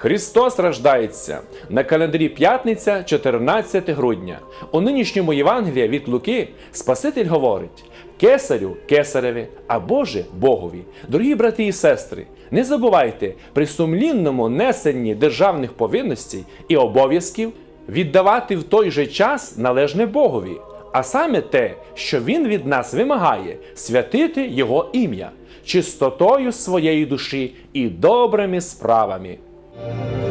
Христос рождається на календарі п'ятниця, 14 грудня. У нинішньому Євангелії від Луки Спаситель говорить: Кесарю кесареві, а Боже Богові. Дорогі брати і сестри, не забувайте при сумлінному несенні державних повинностей і обов'язків віддавати в той же час належне Богові, а саме те, що Він від нас вимагає святити Його ім'я, чистотою своєї душі і добрими справами. Thank you.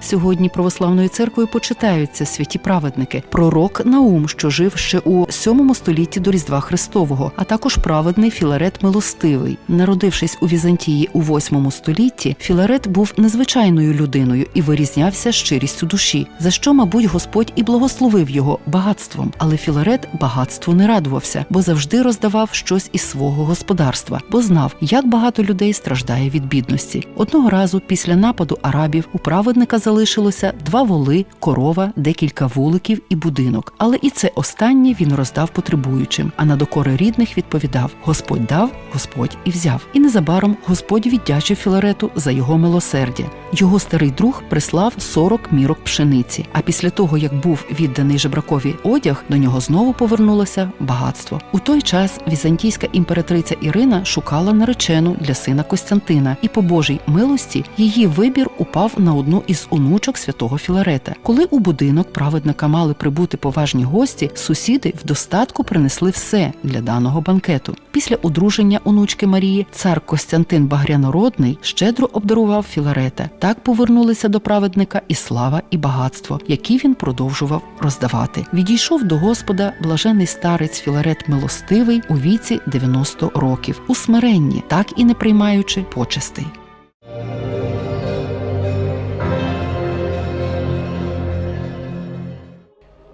Сьогодні православною церквою почитаються святі праведники, пророк Наум, що жив ще у 7 столітті до Різдва Христового, а також праведний Філарет Милостивий. Народившись у Візантії у 8 столітті, Філарет був незвичайною людиною і вирізнявся щирістю душі, за що, мабуть, Господь і благословив його багатством. Але Філарет багатству не радувався, бо завжди роздавав щось із свого господарства, бо знав, як багато людей страждає від бідності. Одного разу після нападу арабів у праведника залишилося два воли, корова, декілька вуликів і будинок. Але і це останнє він роздав потребуючим. А на докори рідних відповідав: Господь дав, Господь і взяв. І незабаром Господь віддячив Філарету за його милосердя. Його старий друг прислав 40 мірок пшениці. А після того, як був відданий жебракові одяг, до нього знову повернулося багатство. У той час візантійська імператриця Ірина шукала наречену для сина Костянтина, і по Божій милості її вибір упав на одну із онучок святого Філарета. Коли у будинок праведника мали прибути поважні гості, сусіди в достатку принесли все для даного банкету. Після одруження онучки Марії цар Костянтин Багрянородний щедро обдарував Філарета. Так повернулися до праведника і слава, і багатство, які він продовжував роздавати. Відійшов до Господа блажений старець Філарет Милостивий у віці 90 років, у смиренні, так і не приймаючи почестей.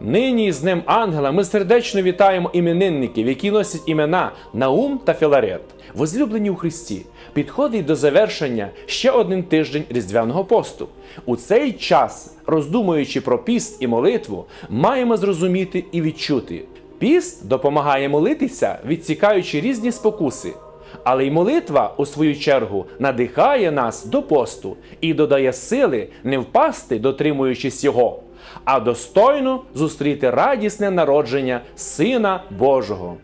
Нині з Днем Ангела ми сердечно вітаємо іменинників, які носять імена Наум та Філарет, возлюблені у Христі. Підходить до завершення ще один тиждень Різдвяного посту. У цей час, роздумуючи про піст і молитву, маємо зрозуміти і відчути. Піст допомагає молитися, відсікаючи різні спокуси. Але й молитва, у свою чергу, надихає нас до посту і додає сили не впасти, дотримуючись його, а достойно зустріти радісне народження Сина Божого.